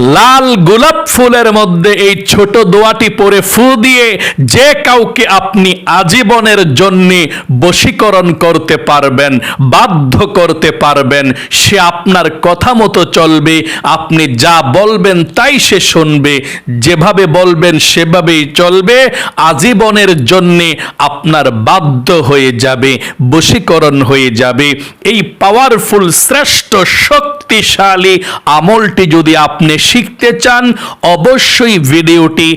লাল গোলাপ ফুলের মধ্যে এই ছোট দোয়াটি পরে ফু দিয়ে যে কাউকে আপনি আজীবনের জন্য বশীকরণ করতে পারবেন, বাধ্য করতে পারবেন, সে আপনার কথা মতো চলবে, আপনি যা বলবেন তাই সে শুনবে, যেভাবে বলবেন সেভাবেই চলবে, আজীবনের জন্যে আপনার বাধ্য হয়ে যাবে, বশীকরণ হয়ে যাবে। এই পাওয়ারফুল শ্রেষ্ঠ, শক্তিশালী আমলটি যদি আপনি শিখতে চান, অবশ্যই ভিডিওটি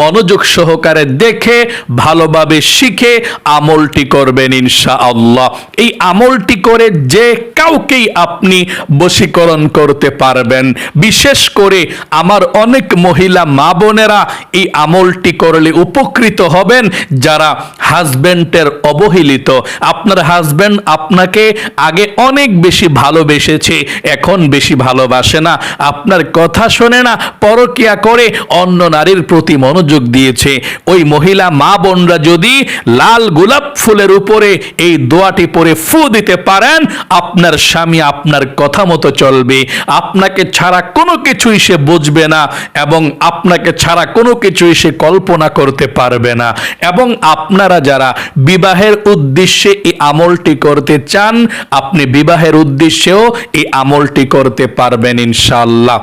মনোযোগ সহকারে দেখে, ভালোভাবে শিখে আমলটি করবেন ইনশা আল্লাহ এই আমলটি করে যে কাউকেই আপনি বশীকরণ করতে পারবেন। বিশেষ করে আমার অনেক মহিলা মা বোনেরা এই আমলটি করলে উপকৃত হবেন যারা হাজব্যান্ডের অবহেলিত। আপনার হাজব্যান্ড আপনাকে আগে অনেক বেশি ভালোবেসেছে, এখন বেশি ভালোবাসে না। আপনার কথা শোনে না, পরকিয়া করে অন্য নারীর প্রতি মনোযোগ দিয়েছে। ওই মহিলা মা বোনরা যদি লাল গোলাপ ফুলের উপরে এই দোয়াটি পরে ফু দিতে পারেন, আপনার স্বামী আপনার কথা মতো চলবে। আপনাকে ছাড়া কোনো কিছুই সে বুঝবে না এবং আপনাকে ছাড়া কোনো কিছুই সে কল্পনা করতে পারবে না। এবং আপনারা যারা বিবাহের উদ্দেশ্যে এই আমলটি করতে চান, আপনি বিবাহের উদ্দেশ্যেও এই আমলটি করতে পারবেন ইনশাআল্লাহ।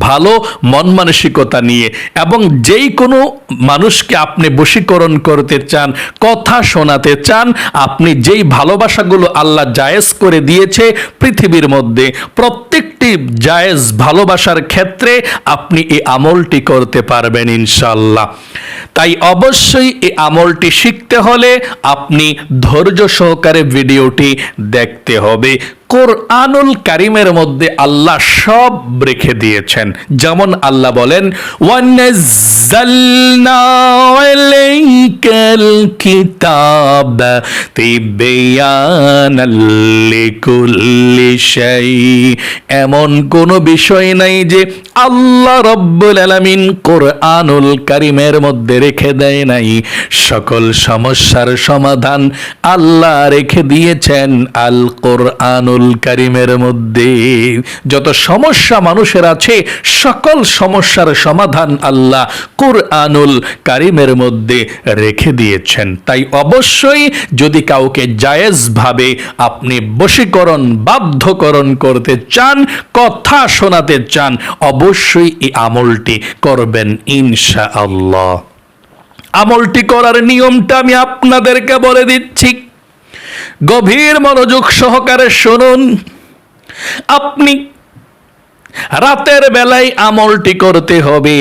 ভালো মন মানসিকতা নিয়ে এবং যেই কোনো মানুষকে আপনি বশীকরণ করতে চান, কথা শোনাতে চান, আপনি যেই ভালোবাসাগুলো আল্লাহ জায়েজ করে দিয়েছে পৃথিবীর মধ্যে, প্রত্যেকটি জায়েজ ভালোবাসার ক্ষেত্রে আপনি এই আমলটি করতে পারবেন ইনশাল্লাহ তাই অবশ্যই এই আমলটি শিখতে হলে আপনি ধৈর্য সহকারে ভিডিওটি দেখতে হবে। কোরআনুল কারিমের মধ্যে আল্লাহ সব রেখে দিয়েছেন। যেমন আল্লাহ বলেন কিতাব এমন কোনো বিষয় নাই যে আল্লাহ রব্বুল আলামিন কোরআনুল কারিমের মধ্যে রেখে দেয় নাই। সকল সমস্যার সমাধান আল্লাহ রেখে দিয়েছেন আল কোরআনুল কারিমের মধ্যে যত সমস্যা মানুষের আছে, সকল সমস্যার সমাধান আল্লাহ কোরআনুল কারিমের মধ্যে রেখে দিয়েছেন। তাই অবশ্যই যদি কাউকে জায়েজ ভাবে আপনি বশীকরণ, বাধ্যকরণ করতে চান, কথা শোনাতে চান, অবশ্যই এই আমলটি করবেন ইনশা আল্লাহ আমলটি করার নিয়মটা আমি আপনাদেরকে বলে দিচ্ছি। গভীর মনোযোগ সহকারে শুনুন। আপনি রাতের বেলায় আমলটি করতে হবে।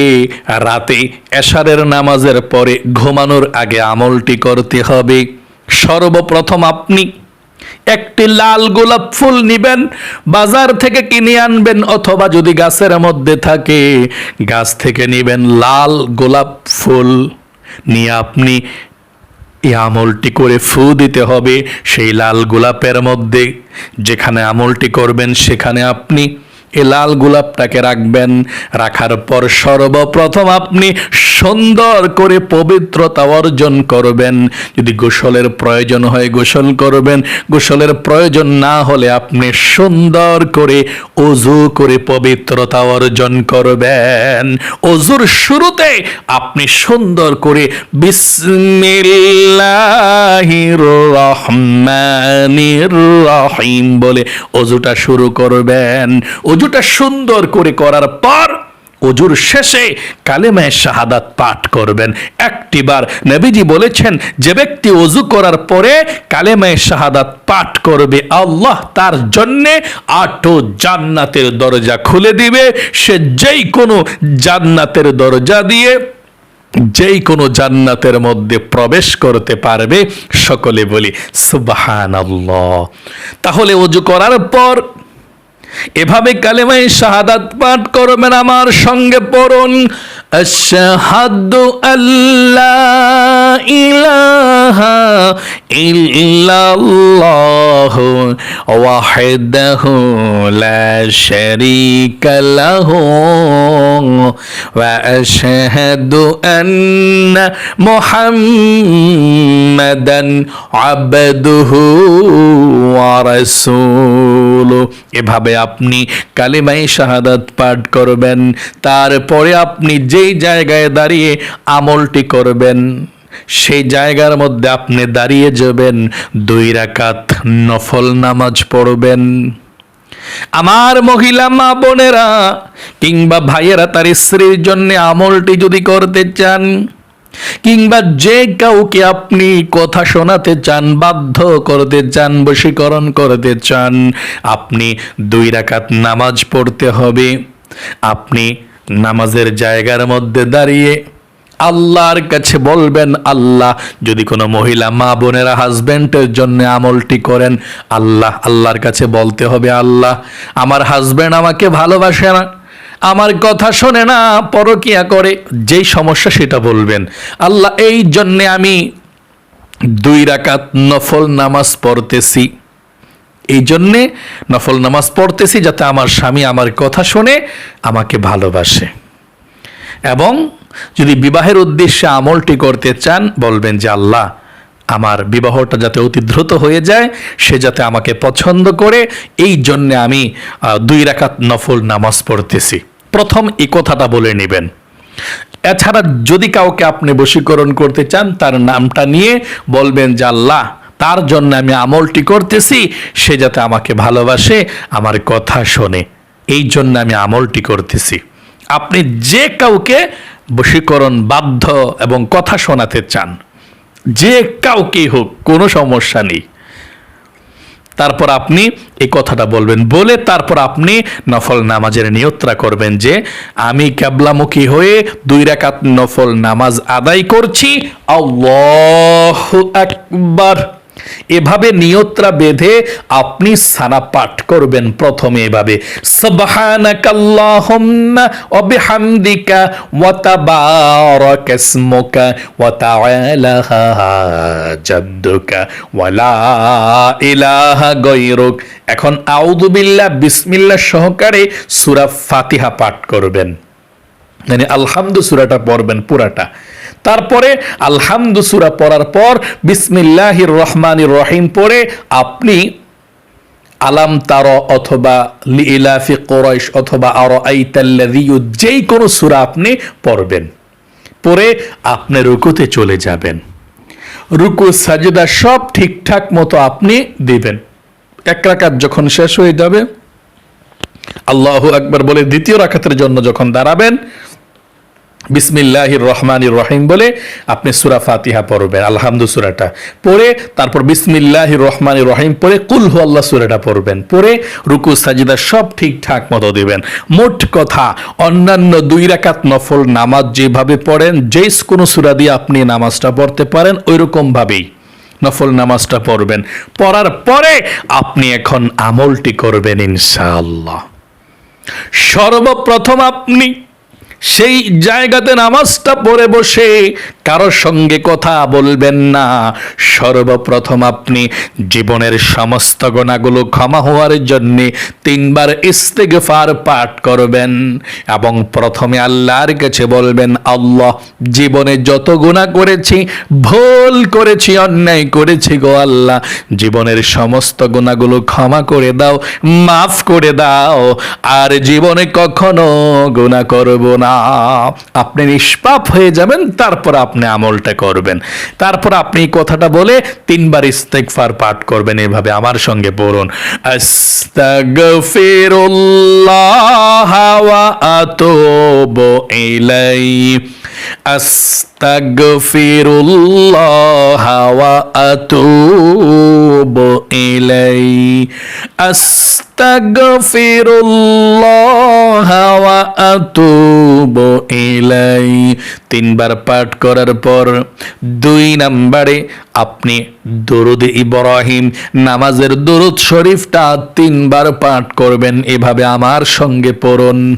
রাতে এশারের নামাজের পরে ঘুমানোর আগে আমলটি করতে হবে। সর্বপ্রথম আপনি একটি লাল গোলাপ ফুল নিবেন, বাজার থেকে কিনে আনবেন অথবা যদি গাছের মধ্যে থাকে, গাছ থেকে নিবেন লাল গোলাপ ফুল। নিয়ে আপনি এই আমলটি করে ফু দিতে হবে সেই লাল গোলাপের মধ্যে। যেখানে আমলটি করবেন সেখানে আপনি এ লাল গোলাপটাকে রাখবেন। রাখার পর সর্বপ্রথম আপনি সুন্দর করে পবিত্রতা অর্জন করবেন। যদি গোসলের প্রয়োজন হয় গোসল করবেন। গোসলের প্রয়োজন না হলে আপনি সুন্দর করে অজু করে পবিত্রতা অর্জন করবেন। অজুর শুরুতে আপনি সুন্দর করে বিসমিল্লাহির রহমানির রহিম বলে অজুটা শুরু করবেন। অজুটা সুন্দর করে করার পর অজুর শেষে কালেমায় শাহাদাত পাঠ করবেন। একটিবার নবীজি বলেছেন, যে ব্যক্তি অজু করার পরে কালেমায় শাহাদাত পাঠ করবে, আল্লাহ তার জন্যে আটো জান্নাতের দরজা খুলে দিবে। সে যেই কোনো জান্নাতের দরজা দিয়ে, যেই কোনো জান্নাতের মধ্যে প্রবেশ করতে পারবে। সকলে বলি সুবাহান তাহলে অজু করার পর এভাবে কালেমায় শাহাদাত পাঠ করবেন আমার সঙ্গে পড়ুন। আশহাদু আল্লাহ ইলাহা ইল্লাল্লাহ ওয়াহদাহু লা শারীকা লাহু ওয়া আশহাদু আন্না মুহাম্মাদান আবদুহু ওয়া রাসূলুহু। এভাবে আপনি কালিমাই শাহাদাত পাঠ করবেন। তারপরে আপনি যেই জায়গায় দাঁড়িয়ে আমলটি করবেন, সেই জায়গার মধ্যে আপনি দাঁড়িয়ে যাবেন, দুই রাকাত নফল নামাজ পড়বেন। আমার মহিলা মা বোনেরা কিংবা ভাইয়েরা তার স্ত্রীর জন্য আমলটি যদি করতে চান কিংবা যে কাউকে আপনি কথা শোনাতে চান, বাধ্য করতে চান, বশীকরণ করতে চান, আপনি দুই রাকাত নামাজ পড়তে হবে। আপনি নামাজের জায়গার মধ্যে দাঁড়িয়ে আল্লাহর কাছে বলবেন, আল্লাহ, যদি কোনো মহিলা মা বোনেরা হাজব্যান্ডের জন্য আমলটি করেন, আল্লাহ, আল্লাহর কাছে বলতে হবে, আল্লাহ, আমার হাজব্যান্ড আমাকে ভালোবাসে না। আমার কথা শোনে না, পরকিয়া করে। যেই সমস্যা সেটা বলবেন। আল্লাহ, এই জন্যে আমি দুই রাকাত নফল নামাজ পড়তেছি। এই জন্যে নফল নামাজ পড়তেছি যাতে আমার স্বামী আমার কথা শুনে, আমাকে ভালোবাসে। এবং যদি বিবাহের উদ্দেশ্যে আমলটি করতে চান, বলবেন যে, আল্লাহ, আমার বিবাহটা যাতে অতি দ্রুত হয়ে যায়, সে যাতে আমাকে পছন্দ করে, এই জন্যে আমি দুই রাকাত নফল নামাজ পড়তেছি। প্রথম এই কথাটা বলে নেবেন। এছাড়া যদি কাউকে আপনি বশীকরণ করতে চান, তার নামটা নিয়ে বলবেন যে, আল্লাহ, তার জন্য আমি আমলটি করতেছি, সে যাতে আমাকে ভালোবাসে, আমার কথা শোনে। এই জন্য আমি আমলটি করতেছি। আপনি যে কাউকে বশীকরণ বাধ্য এবং কথা শোনাতে চান, যে কাউকেই হোক, কোনো সমস্যা নেই। তারপর আপনি এই কথাটা বলবেন। বলে তারপর আপনি নফল নামাজের নিয়ত্রা করবেন যে, আমি ক্যাবলামুখী হয়ে দুই রাকাত নফল নামাজ আদায় করছি। আল্লাহ আকবার। এভাবে নিয়ত্রা বেঁধে আপনি সানা পাঠ করবেন প্রথমে এভাবে। এখন আউযু বিল্লাহ, বিসমিল্লাহ সহকারে সূরা ফাতিহা পাঠ করবেন। মানে আলহামদু সুরাটা পড়বেন পুরাটা। তারপরে আলহামদু সুরা পড়ার পর বিসমিল্লাহির রহমানির রহিম পড়ে আপনি আলাম তার অথবা লিলাফি কোরাইশ অথবা আরও আইতাল্লাযিউ যেই কোনো সুরা আপনি পড়বেন। পরে আপনি রুকুতে চলে যাবেন। রুকু, সাজদা সব ঠিকঠাক মতো আপনি দিবেন। এক রাকাত যখন শেষ হয়ে যাবে, আল্লাহু আকবার বলে দ্বিতীয় রাখাতের জন্য যখন দাঁড়াবেন বিসমিল্লাহির রহমানির রহিম বলে আপনি সুরা ফাতিহা পড়বেন আলহামদু সুরাটা পড়ে তারপর বিসমিল্লাহির রহমানির রহিম পড়ে কুল আল্লাহ সুরাটা পড়বেন, পড়ে রুকু, সাজিদা সব ঠিকঠাক মতো দিবেন। মোট কথা, অন্যান্য দুই রাকাত নফল নামাজ যেভাবে পড়েন, যেই কোনো সুরা দিয়ে আপনি নামাজটা পড়তে পারেন ওই রকম ভাবেই নফল নামাজটা পড়বেন। পড়ার পরে আপনি এখন আমলটি করবেন ইনশাআল্লাহ। সর্বপ্রথম আপনি সেই জায়গাতে নামাজটা পড়ে বসে কারোর সঙ্গে কথা বলবেন না। সর্বপ্রথম আপনি জীবনের সমস্ত গোনাগুলো ক্ষমা হওয়ার জন্য তিনবার ইস্তেগফার পাঠ করবেন এবং প্রথমে আল্লাহর কাছে বলবেন, আল্লাহ, জীবনে যত গুণা করেছি, ভুল করেছি, অন্যায় করেছি গো আল্লাহ, জীবনের সমস্ত গুণাগুলো ক্ষমা করে দাও, মাফ করে দাও, আর জীবনে কখনো গুণা করব না। আপনি নিষ্পাপ হয়ে যাবেন, তারপর আপনি আমলটা করবেন। তারপর আপনি কথাটা বলে তিনবার ইস্তেগফার পাঠ করবেন, এভাবে আমার সঙ্গে পড়ুন। আস্তাগফিরুল্লাহ ওয়া আতুবু ইলাইহি আস্তাগফিরুল্লাহ ওয়া আতুবু ইলাইহি আস্তাগফিরুল্লাহ ওয়া আতুবু ইলাইহি তিনবার পাঠ করার পর দুই নাম্বারে আপনি দরুদ ইব্রাহিম, নামাজের দরুদ শরীফটা তিনবার পাঠ করবেন। এভাবে আমার সঙ্গে পড়ুন।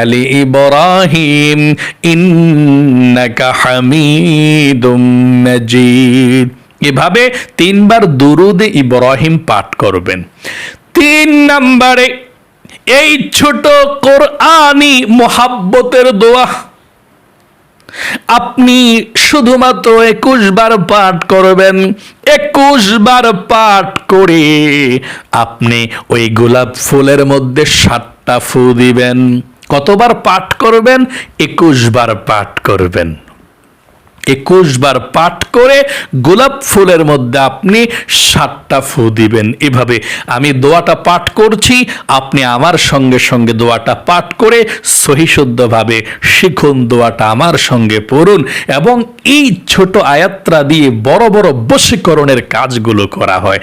আলি ইব্রাহিম ইন্নাকা হামিদুম মাজিদ। এভাবে তিনবার দুরুদ ইব্রাহিম পাঠ করবেন। তিন নম্বরে এই ছোট কোরআনি মোহাব্বতের দোয়া। আপনি শুধুমাত্র একুশ বার পাঠ করবেন। একুশ বার পাঠ করে আপনি ওই গোলাপ ফুলের মধ্যে সাত সাতটা ফু দিবেন। কতবার পাঠ করবেন? একুশ বার পাঠ করবেন। একুশ বার পাঠ করে গোলাপ ফুলের মধ্যে আপনি সাতটা ফু দিবেন। এভাবে আমি দোয়াটা পাঠ করছি, আপনি আমার সঙ্গে সঙ্গে দোয়াটা পাঠ করে সহিশুদ্ধভাবে শিখুন, দোয়াটা আমার সঙ্গে পড়ুন এবং এই ছোট আয়াত্রা দিয়ে বড় বড় বশীকরণের কাজগুলো করা হয়।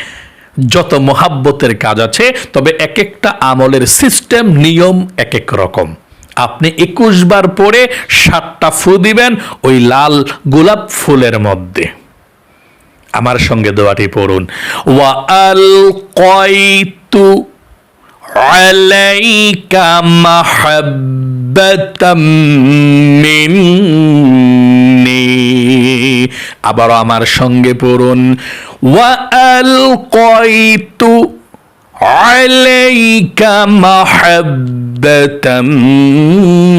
যত মোহাব্বতের কাজ আছে, তবে এক একটা আমলের সিস্টেম নিয়ম এক এক রকম। আপনি একুশ বার পরে সাতটা ফু দিবেন ওই লাল গোলাপ ফুলের মধ্যে। আমার সঙ্গে দোয়াটি পড়ুন। ওয়া আল কয়তু মিন্নি। আবারও আমার সঙ্গে পড়ুন। وألقيت عليك محبة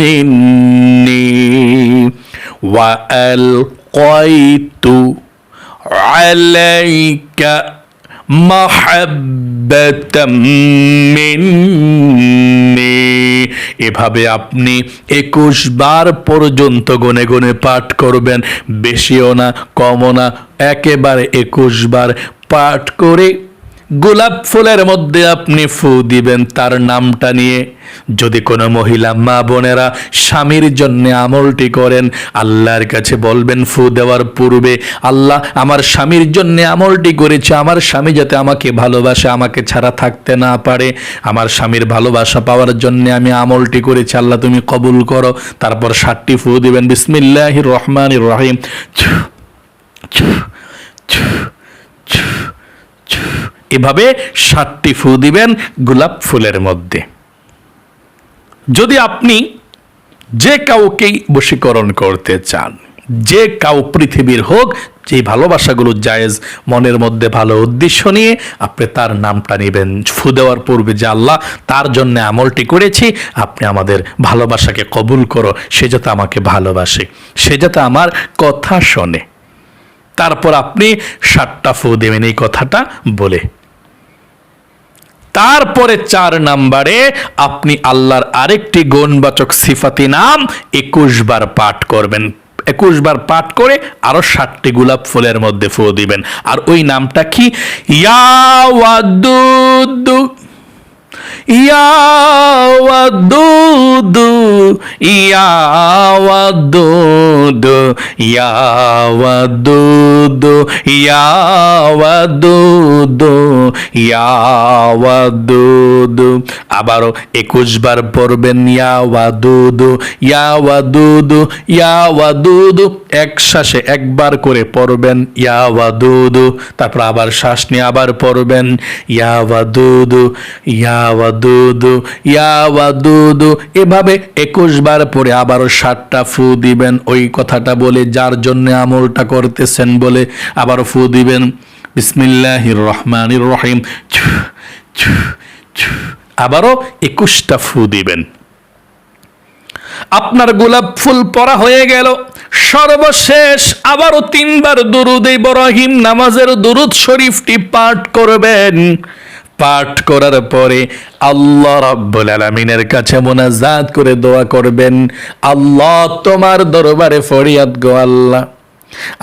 مني. وألقيت عليك محبة مني. এভাবে আপনি একুশ বার পর্যন্ত গনে গনে পাঠ করবেন। বেশিও না, কমও না, একেবারে একুশ বার পাঠ করে গোলাপ ফুলের মধ্যে আপনি ফু দিবেন, তার নামটা নিয়ে। যদি কোনো মহিলা মা বোনেরা স্বামীর জন্য আমলটি করেন, আল্লাহর কাছে বলবেন, ফু দেওয়ার পূর্বে আল্লাহ আমার স্বামীর জন্য আমলটি করেছে। আমার স্বামী যাতে আমাকে ভালোবাসে, আমাকে ছাড়া থাকতে না পারে। আমার স্বামীর ভালোবাসা পাওয়ার জন্য আমি আমলটি করেছি। আল্লাহ তুমি কবুল করো। তারপর ষাটটি ফু দিবেন বিসমিল্লাহ রহমান রহিম। ছু ছু ছু ছু এভাবে সাতটি ফু দিবেন গোলাপ ফুলের মধ্যে। যদি আপনি যে কাউকেই বশীকরণ করতে চান, যে কাউ পৃথিবীর হোক, যে ভালোবাসাগুলো জায়েজ, মনের মধ্যে ভালো উদ্দেশ্য নিয়ে আপনি তার নামটা নেবেন, ফু দেওয়ার পূর্বে যে আল্লাহ তার জন্য আমলটি করেছি, আপনি আমাদের ভালোবাসাকে কবুল করো, সে যাতে আমাকে ভালোবাসে, সে যাতে আমার কথা শোনে। তারপর আপনি সাতটা ফু দেবেন এই কথাটা বলে। তারপরে চার নাম্বারে আপনি আল্লাহর আরেকটি গণবাচক সিফাতি নাম একুশ বার পাঠ করবেন। একুশ বার পাঠ করে আরও ষাটটি গোলাপ ফুলের মধ্যে ফু দিবেন। আর ওই নামটা কি? ইয়াওয়াদুদু ইয়াওয়াদুদু ইয়াওয়াদুদু ইয়াওয়াদুদু ইয়াওয়াদুদু ইয়াওয়াদুদু আবারও একুশ বার পড়বেন ইয়াওয়াদুদু ইয়াওয়াদুদু ইয়াওয়াদুদু এক শ্বাসে একবার করে পড়বেন ইয়াওয়াদুদু তারপর আবার শ্বাস নিয়ে আবার পড়বেন ইয়াওয়াদুদু ইয়াওয়াদুদু ইয়াওয়াদুদু। এভাবে একুশ বার পরে আবারও ফু দিবেন। ওই কথাটা বলে যার জন্য আমলটা করতেছেন বলে আবারও ফু দিবেন। বিসমিল্লাহির রহমানির রহিম। আবারও একুশটা ফু দিবেন। আপনার গোলাপ ফুল পরা হয়ে গেল। সর্বশেষ আবারও তিনবার দুরুদ ইব্রাহিম নামাজের দুরুদ শরীফটি পাঠ করবেন। পাঠ করার পরে আল্লাহ রাব্বুল আলামিনের কাছে মোনাজাত করে দোয়া করবেন, আল্লাহ তোমার দরবারে ফরিয়াদ গো আল্লাহ।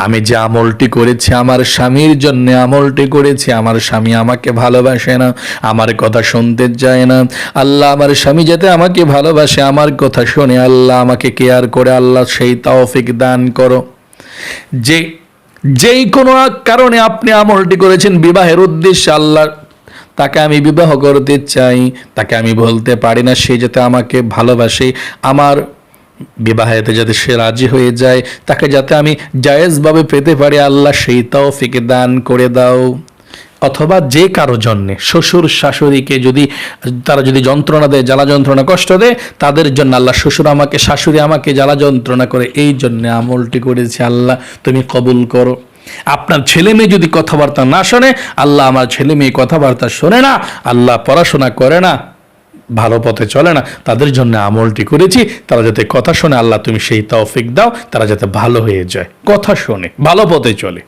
আমি যে আমলটি করেছি আমার স্বামীর জন্য, আমলটি করেছি, আমার স্বামী আমাকে ভালোবাসে না, আমার কথা শুনতে চায় না। আল্লাহ আমার স্বামী যাতে আমাকে ভালোবাসে, আমার কথা শোনে আল্লাহ আমাকে কেয়ার করে, আল্লাহ সেই তাওফিক দান করো। যে, যেই কোনো কারণে আপনি আমলটি করেছেন, বিবাহের উদ্দেশ্যে আল্লাহ তাকে আমি বিবাহ করতে চাই, তাকে আমি বলতে পারি না, সে যাতে আমাকে ভালোবাসে। আমার বিবাহেতে যাতে সে রাজি হয়ে যায়, তাকে যাতে আমি জায়েজভাবে পেতে পারি, আল্লাহ সেই তৌফিকে দান করে দাও। অথবা যে কারও জন্যে, শ্বশুর শাশুড়িকে যদি, তারা যদি যন্ত্রণা দেয়, জ্বালা যন্ত্রণা, কষ্ট দেয়, তাদের জন্য আল্লাহ শ্বশুর আমাকে, শাশুড়ি আমাকে জ্বালা যন্ত্রণা করে, এই জন্যে আমলটি করেছে, আল্লাহ তুমি কবুল করো। আপনার ছেলে মেয়ে যদি কথাবার্তা না শোনে, আল্লাহ আমার ছেলে মেয়ে কথাবার্তা শোনে না, আল্লাহ পড়াশোনা করে না, ভালো পথে চলে না, তাদের জন্য আমলটি করেছি, তারা যাতে কথা শোনে, আল্লাহ তুমি সেই তৌফিক দাও, তারা যাতে ভালো হয়ে যায়। কথা শোনে, ভালো পথে চলে।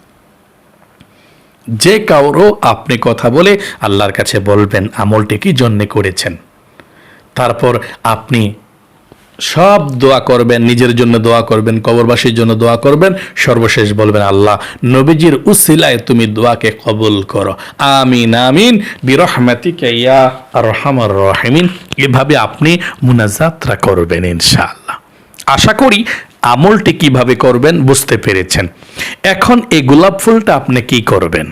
যে কাউরও আপনি কথা বলে আল্লাহর কাছে বলবেন, আমলটি কি জন্যে করেছেন? তারপর আপনি সব দোয়া করবেন, নিজের জন্য দোয়া করবেন, কবরবাসীর জন্য দোয়া করবেন, সর্বশেষ বলবেন, আল্লাহ, নবীজির উসিলায় তুমি দোয়াকে কবুল করো। আমিন আমিন। বিরহমাতিকা এভাবে আপনি মুনাজাতরা করবেন ইনশাআল্লাহ। আশা করি আমলটি কীভাবে করবেন বুঝতে পেরেছেন। এখন এই গোলাপ ফুলটা আপনি কি করবেন?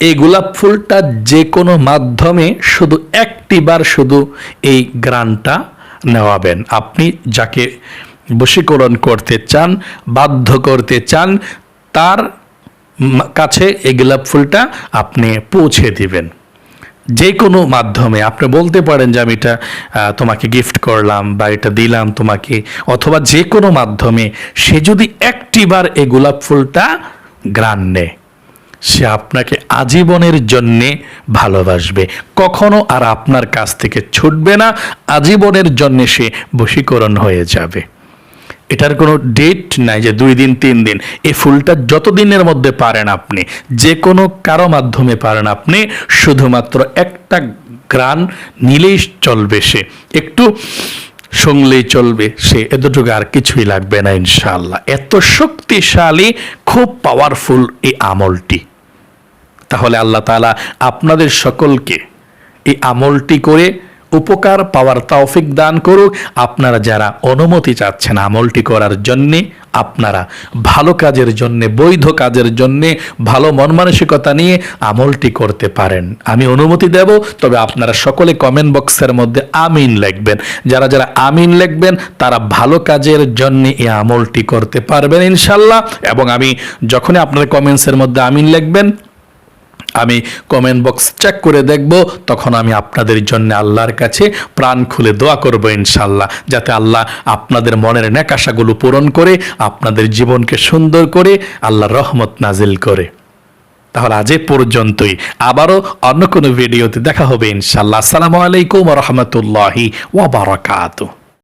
এই গোলাপ ফুলটা যে কোনো মাধ্যমে শুধু একটিবার শুধু এই গ্রানটা নেওয়াবেন। আপনি যাকে বশীকরণ করতে চান, বাধ্য করতে চান, তার কাছে এই গোলাপ ফুলটা আপনি পৌঁছে দিবেন। যে কোনো মাধ্যমে। আপনি বলতে পারেন যে, আমি এটা তোমাকে গিফট করলাম বা এটা দিলাম তোমাকে। অথবা যে কোনো মাধ্যমে। সে যদি একটিবার এই গোলাপ ফুলটা গ্রান নেয় সে আপনাকে আজীবনের জন্যে ভালোবাসবে। কখনো আর আপনার কাছ থেকে ছুটবে না, আজীবনের জন্যে সে বশীকরণ হয়ে যাবে। এটার কোনো ডেট নাই যে দুই দিন, তিন দিন। এই ফুলটা যত দিনের মধ্যে পারেন আপনি, যে কোনো কারও মাধ্যমে পারেন আপনি, শুধুমাত্র একটা গ্রান নিলেই চলবে সে, একটু শুনলেই চলবে সে, এতটুকু আর কিছুই লাগবে না ইনশাআল্লাহ। এত শক্তিশালী, খুব পাওয়ারফুল এই আমলটি। তাহলে আল্লাহ তাআলা আপনাদের সকলকে এই আমলটি করে উপকার পাওয়ার তৌফিক দান করুক। আপনারা যারা অনুমতি চাচ্ছেন আমলটি করার জন্যে, আপনারা ভালো কাজের জন্যে, বৈধ কাজের জন্যে, ভালো মন মানসিকতা নিয়ে আমলটি করতে পারেন। আমি অনুমতি দেব, তবে আপনারা সকলে কমেন্ট বক্সের মধ্যে আমিন লিখবেন। যারা যারা আমিন লিখবেন, তারা ভালো কাজের জন্য এই আমলটি করতে পারবেন ইনশাল্লাহ এবং আমি যখনই আপনার কমেন্টসের মধ্যে আমিন লিখবেন আমি কমেন্ট বক্স চেক করে দেখব, তখন আমি আপনাদের জন্য আল্লাহর কাছে প্রাণ খুলে দোয়া করব ইনশাল্লাহ, যাতে আল্লাহ আপনাদের মনের নেকাশাগুলো পূরণ করে, আপনাদের জীবনকে সুন্দর করে আল্লাহ রহমত নাজিল করে। তাহলে আজ পর্যন্তই, আবারও অন্য কোনো ভিডিওতে দেখা হবে ইনশাল্লাহ। আসসালামু আলাইকুম রহমতুল্লাহি ওয়াবারাকাতুহ